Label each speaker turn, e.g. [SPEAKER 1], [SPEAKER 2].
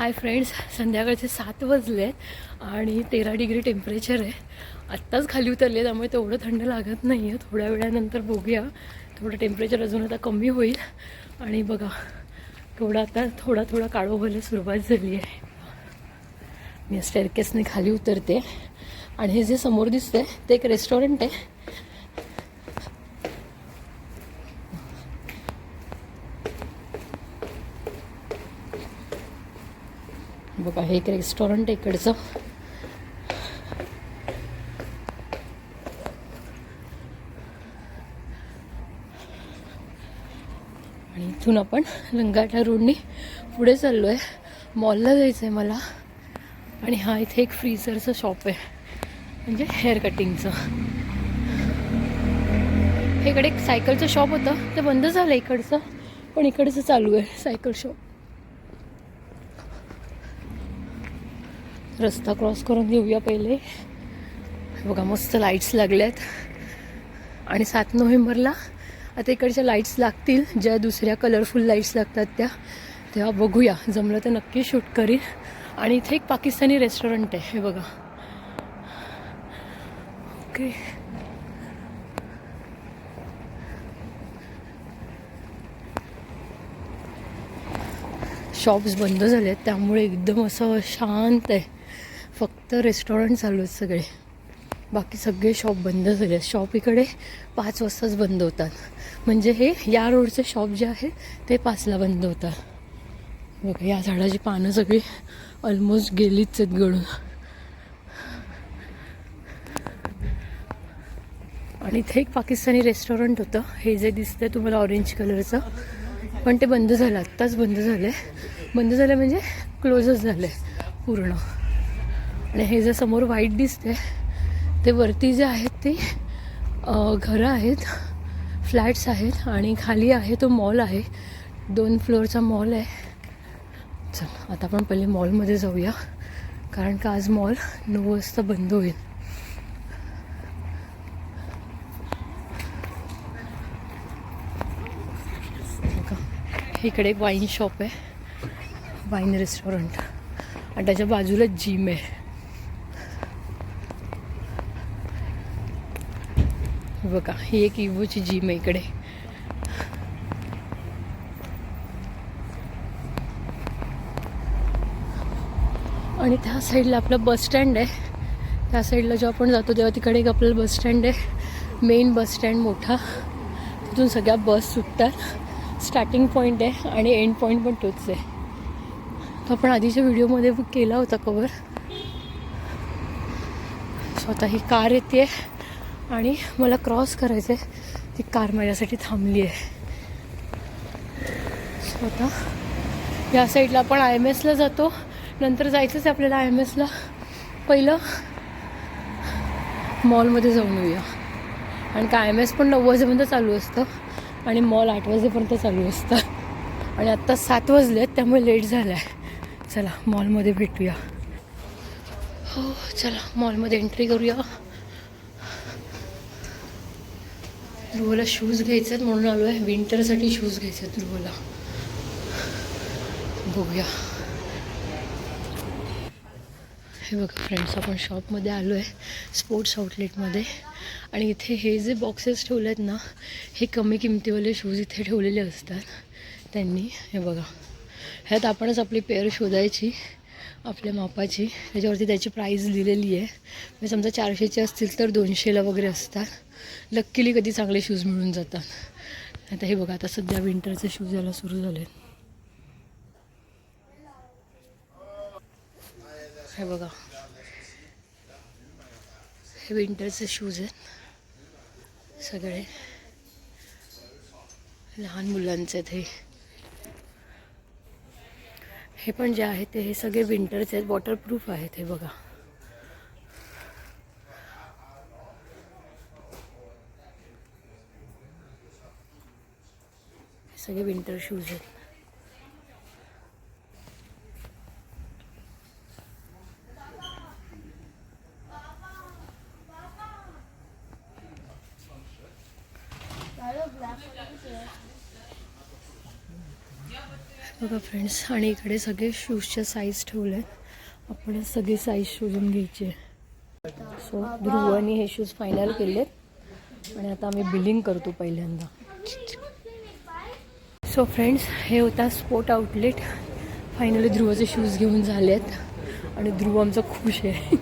[SPEAKER 1] Hi friends संध्याकाळचे सात वाजले आहेत आणि तेरा डिग्री टेम्परेचर आहे. आत्ताच खाली उतरले त्यामुळे तेवढं थंड लागत नाही आहे थोड्या वेळानंतर बघूया. थोडं टेम्परेचर अजून आता कमी होईल. आणि बघा थोडा आता थोडा थोडा काळो व्हायला सुरुवात झाली आहे. मी स्टेअरकेसने खाली उतरते. आणि हे जे समोर दिसतंय ते एक रेस्टॉरंट आहे. बघा हे एक रेस्टॉरंट आहे इकडचं. आणि इथून आपण लंगाटा रोडनी पुढे चाललो आहे मॉलला जायचं आहे मला. आणि हा इथे एक फ्रीझरचं शॉप आहे. म्हणजे हेअर कटिंगचं हे इकडे एक सायकलचं शॉप होतं. ते बंद झालं इकडचं. पण इकडचं चालू आहे सायकल शॉप रस्ता क्रॉस करून घेऊया पहिले. हे बघा मस्त लाईट्स लागल्यात. आणि सात नोव्हेंबरला आता इकडच्या लाईट्स लागतील ज्या दुसऱ्या कलरफुल लाईट्स लागतात त्या. तेव्हा बघूया. जमलं तर नक्की शूट करीन. आणि इथे एक पाकिस्तानी रेस्टॉरंट आहे हे बघा. ओके शॉप्स बंद झाले आहेत त्यामुळे एकदम असं शांत आहे. फक्त रेस्टॉरंट चालू आहेत सगळे. बाकी सगळे शॉप बंद झाले आहेत. शॉप इकडे पाच वाजताच बंद होतात. म्हणजे हे या रोडचे शॉप जे आहे ते पाचला बंद होतात. बघा या झाडाची पानं सगळी ऑलमोस्ट गेलीच आहेत गळून. आणि इथे एक पाकिस्तानी रेस्टॉरंट होतं. हे जे दिसतंय तुम्हाला ऑरेंज कलरचं पण ते बंद झालं आत्ताच बंद झालं आहे बंद झालं म्हणजे क्लोजच झालं आहे पूर्ण. आणि हे जे समोर व्हाईट दिसते ते वरती जे आहेत ते घरं आहेत फ्लॅट्स आहेत आणि खाली आहे तो मॉल आहे. दोन फ्लोअरचा मॉल आहे. चल आता आपण पहिले मॉलमध्ये जाऊया. कारण का आज मॉल नऊ वाजता बंद होईल बघा, इकडे एक वाईन शॉप आहे. वाईन रेस्टॉरंट आणि त्याच्या बाजूला जिम आहे. बघा ही एक इवोची जिम आहे इकडे. आणि त्या साईडला आपलं बस स्टँड आहे. त्या साईडला जेव्हा आपण जातो तेव्हा तिकडे एक आपलं बस स्टँड आहे. मेन बस स्टँड मोठा. तिथून सगळ्या बस सुटतात. स्टार्टिंग पॉईंट आहे आणि एंड पॉईंट पण तोच आहे. तो आपण आधीच्या व्हिडिओमध्ये केला होता कवर स्वतः ही कार येते आणि मला क्रॉस करायचं आहे ती कार माझ्यासाठी थांबली आहे. स्वतः या साईडला आपण आय एम एसला जातो. नंतर जायचंच आहे आपल्याला आय एम एसला पहिलं मॉलमध्ये जाऊन येऊया. आणि काय आय एम एस पण नऊ वाजेपर्यंत चालू असतं. आणि मॉल आठ वाजेपर्यंत चालू असतं. आणि आत्ता सात वाजले आहेत त्यामुळे लेट झाला आहे चला मॉलमध्ये भेटूया. हो चला मॉलमध्ये एंट्री करूया. ध्रुवला शूज घ्यायचे आहेत म्हणून आलो आहे विंटरसाठी शूज घ्यायचे आहेत ध्रुवला बघूया. हे बघा फ्रेंड्स आपण शॉपमध्ये आलो आहे स्पोर्ट्स आउटलेटमध्ये आणि इथे हे जे बॉक्सेस ठेवले आहेत ना हे कमी किमतीवाले शूज इथे ठेवलेले असतात. त्यांनी हे बघा. ह्यात आपणच आपली पेअर शोधायची आपल्या मापाची. त्याच्यावरती त्याची प्राईज लिहिलेली आहे. म्हणजे समजा चारशेचे असतील तर दोनशेला वगैरे असतात. लक्कीली कधी चांगले शूज मिळून जातात. आता हे बघा आता सध्या विंटरचे शूज यायला सुरू झाले हे बघा. हे विंटरचे शूज आहेत. सगळे. लहान मुलांचे आहेत हे. हे पण जे आहेत ते हे सगळे विंटरचे आहेत. वॉटरप्रूफ आहेत हे बघा. हे सगळे विंटर शूज आहेत. बघा फ्रेंड्स आणि इकडे सगळे शूजच्या साईज ठेवले आपण सगळे साईज शोधून घ्यायचे. सो ध्रुवानी हे शूज फायनल केलेत. आणि आता आम्ही बिलिंग करतो पहिल्यांदा. सो फ्रेंड्स हे होता स्पोर्ट आउटलेट फायनली ध्रुवाचे शूज घेऊन झाले आहेत आणि ध्रुव आमचा खुश आहे.